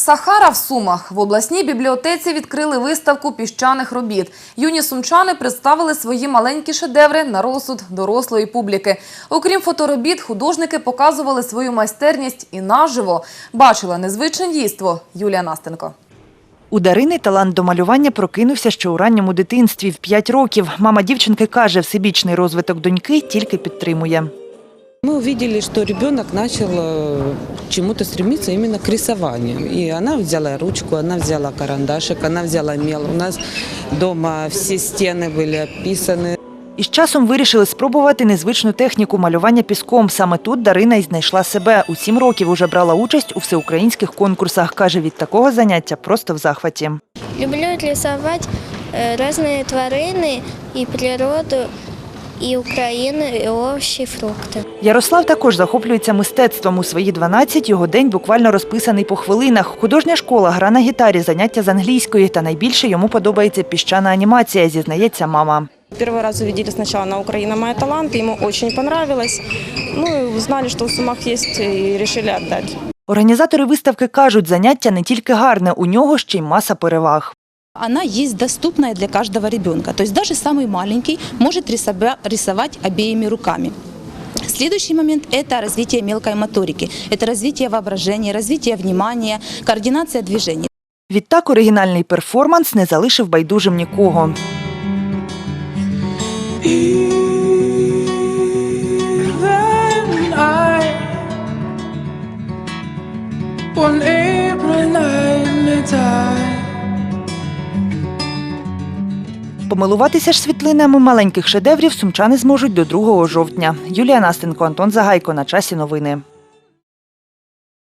Сахара в Сумах. В обласній бібліотеці відкрили виставку піщаних робіт. Юні сумчани представили свої маленькі шедеври на розсуд дорослої публіки. Окрім фоторобіт, художники показували свою майстерність і наживо. Бачила незвичне дійство Юлія Настенко. У Дарини талант до малювання прокинувся ще у ранньому дитинстві в 5 років. Мама дівчинки каже, всебічний розвиток доньки тільки підтримує. Мы увидели, что ребенок начал э, чему-то стремиться именно к рисованию. И она взяла ручку, она взяла карандашик, она взяла мел. У нас дома все стены были описаны. І з часом вирішили спробувати незвичну техніку малювання піском. Саме тут Дарина й знайшла себе. У сім років уже брала участь у всеукраїнських конкурсах. Каже, від такого заняття просто в захваті. Люблю рисувати е, різні тварини і природу, і Україну, і овочі, і фрукти. Ярослав також захоплюється мистецтвом. У свої 12 його день буквально розписаний по хвилинах. Художня школа, гра на гітарі, заняття з англійської. Та найбільше йому подобається піщана анімація, зізнається мама. Первый раз увидели сначала на «Украина. Моя талант», ему очень понравилось. Ну и узнали, что в Сумах есть, и решили отдать. Організатори виставки кажуть, заняття не тільки гарне, у нього ще й маса переваг. она есть доступная для каждого ребенка. То есть даже самый маленький может рисова- рисовать обеими руками. Следующий момент – это развитие мелкой моторики. Это развитие воображения, развитие внимания, координация движений. Відтак оригінальний перформанс не залишив байдужим нікого. Even I, one April night Помилуватися ж світлинами маленьких шедеврів сумчани зможуть до 2 жовтня. Юлія Настенко, Антон Загайко. На часі новини.